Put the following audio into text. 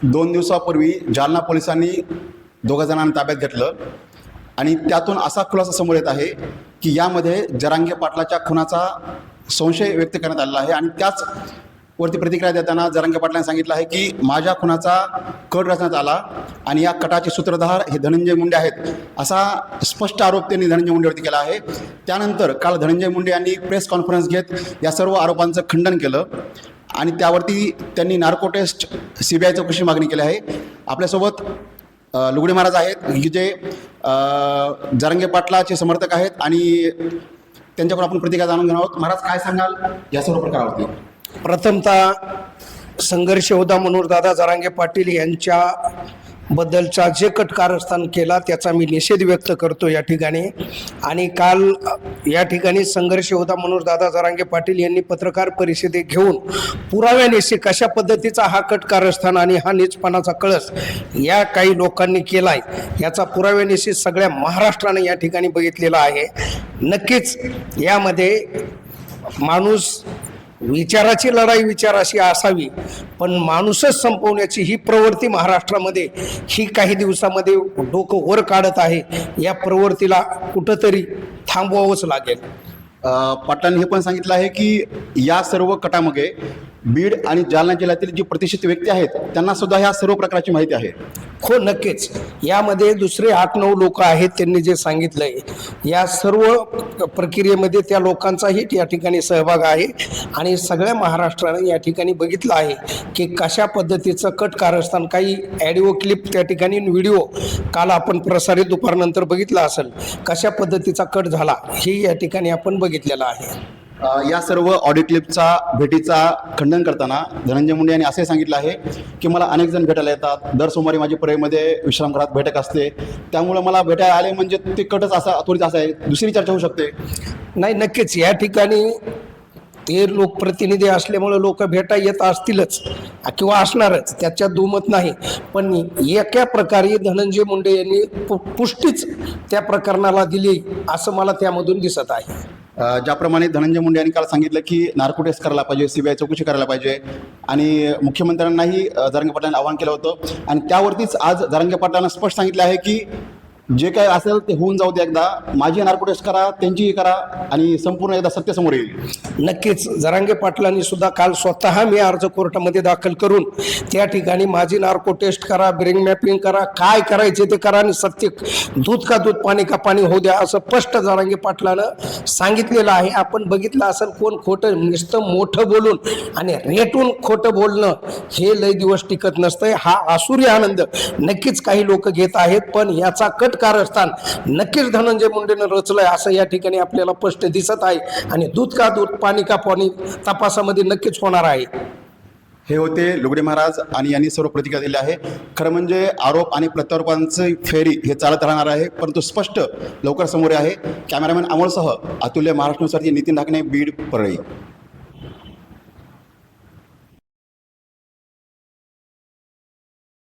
दोन दिवसापूर्वी जालना पोलिसांनी दोघा जणांना ताब्यात घेतलं. आणि त्यातून असा खुलासा समोर येत आहे की यामध्ये जरांगे पाटलाच्या खुनाचा संशय व्यक्त करण्यात आलेला आहे. आणि त्याच वरती प्रतिक्रिया देताना जरांगे पाटलांनी सांगितलं आहे की माझ्या खुनाचा कट रचण्यात आला आणि या कटाचे सूत्रधार हे धनंजय मुंडे आहेत असा स्पष्ट आरोप त्यांनी धनंजय मुंडेवरती केला आहे. त्यानंतर काल धनंजय मुंडे यांनी प्रेस कॉन्फरन्स घेत या सर्व आरोपांचं खंडन केलं. आणि त्यावरती त्यांनी narco test C B I चौकशी मागणी केली आहे. आपल्यासोबत लुगडे महाराज आहेत की जे अ, पाटलाचे समर्थक आहेत आणि त्यांच्याकडून आपण प्रतिक्रिया जाणून घेणार आहोत. महाराज काय सांगाल या सर्व प्रकारावरती? प्रथमतः संघर्ष होता म्हणून दादा जरांगे पाटील यांच्या बद्दलचा जे कट कारस्थान केला त्याचा मी निषेध व्यक्त करतो या ठिकाणी. आणि काल या ठिकाणी संघर्ष होता म्हणून दादा जरांगे पाटील यांनी पत्रकार परिषदेत घेऊन पुराव्यानिशी कशा पद्धतीचा हा कट कारस्थान आणि हा नीचपणाचा कळस या काही लोकांनी केलाय याचा पुराव्यानिशी सगळ्या महाराष्ट्राने या ठिकाणी बघितलेला आहे. नक्कीच यामध्ये माणूस विचाराची लढाई विचाराशी असावी पण माणूसच संपवण्याची ही प्रवृत्ती महाराष्ट्रामध्ये ही काही दिवसामध्ये डोकं वर काढत आहे. या प्रवृत्तीला कुठंतरी थांबवावंच लागेल. पाटलांनी हे पण सांगितलं आहे की या सर्व कटामध्ये बीड आणि जालना जिल्ह्यातील जी प्रतिष्ठित व्यक्ती आहेत त्यांना सुद्धा ह्या सर्व प्रकारची माहिती आहे. हो नक्कीच. यामध्ये दुसरे आठ नऊ लोक आहेत त्यांनी जे सांगितलंय. या सर्व प्रक्रियेमध्ये त्या लोकांचाही या ठिकाणी सहभाग आहे आणि सगळ्या महाराष्ट्राने या ठिकाणी बघितलं आहे की कशा पद्धतीचं कट कारस्थान काही ॲडिओ क्लिप त्या ठिकाणी व्हिडिओ काल आपण प्रसारित दुपारनंतर बघितला असेल कशा पद्धतीचा कट झाला हे या ठिकाणी आपण बघितलेलं आहे. या सर्व ऑडिओ क्लिपचा भेटीचा खंडन करताना धनंजय मुंडे यांनी असे सांगितलं आहे की मला अनेक जण भेटायला येतात. दर सोमवारी माझी परळीमध्ये विश्रामगृहात बैठक असते. त्यामुळे मला भेटायला आले म्हणजे ते कटच असा थोडीच असं आहे. दुसरी चर्चा होऊ शकते. नाही नक्कीच. या ठिकाणी ते लोकप्रतिनिधी असल्यामुळे लोक भेटा येत असतीलच किंवा असणारच. त्याच्यात दुमत नाही. पण एका प्रकारे धनंजय मुंडे यांनी पु- पुष्टीच त्या प्रकरणाला दिली असं मला त्यामधून दिसत आहे. ज्याप्रमाणे धनंजय मुंडे यांनी काल सांगितलं की नार्को टेस्ट करायला पाहिजे सीबीआय चौकशी करायला पाहिजे. आणि मुख्यमंत्र्यांनाही अ, पाटलांनी आवाहन केलं होतं. आणि त्यावरतीच आज जरांगे पाटलांना स्पष्ट सांगितलं आहे की जे काय असेल ते होऊन जाऊ दे एकदा. माझी नारकोटेस्ट करा त्यांचीही करा आणि संपूर्ण एकदा सत्य समोर येईल. नक्कीच जरांगे पाटलांनी सुद्धा काल स्वतः मी अर्ज कोर्टामध्ये दाखल करून त्या ठिकाणी माझी नार्को टेस्ट करा ब्रेन मॅपिंग करा काय करायचे ते करा आणि सत्य दूध का दूध पाणी का पाणी होऊ द्या असं स्पष्ट जरांगे पाटलानं सांगितलेलं आहे. आपण बघितलं असेल कोण खोटं नुसतं मोठं बोलून आणि रेटून खोटं बोलणं हे लय दिवस टिकत नसतंय. हा आसुरी आनंद नक्कीच काही लोक घेत आहेत पण याचा कट कारस्थान. नक्कीच धनंजय मुंडेनं रचलंय असं या ठिकाणी आपल्याला स्पष्ट दिसत आहे. आणि दूध का दूध पाणी का पाणी तपासामध्ये नक्कीच होणार आहे. हे होते लुगडे महाराज आणि यांनी सर्व प्रतिक्रिया दिल्या आहे. खरं म्हणजे आरोप आणि प्रत्यारोपांची फेरी हे चालत राहणार आहे. परंतु स्पष्ट लवकर समोर आहे. कॅमेरामॅन अमोलसह अतुल्य महाराष्ट्रासाठी नितीन ढाकणे बीड परळी.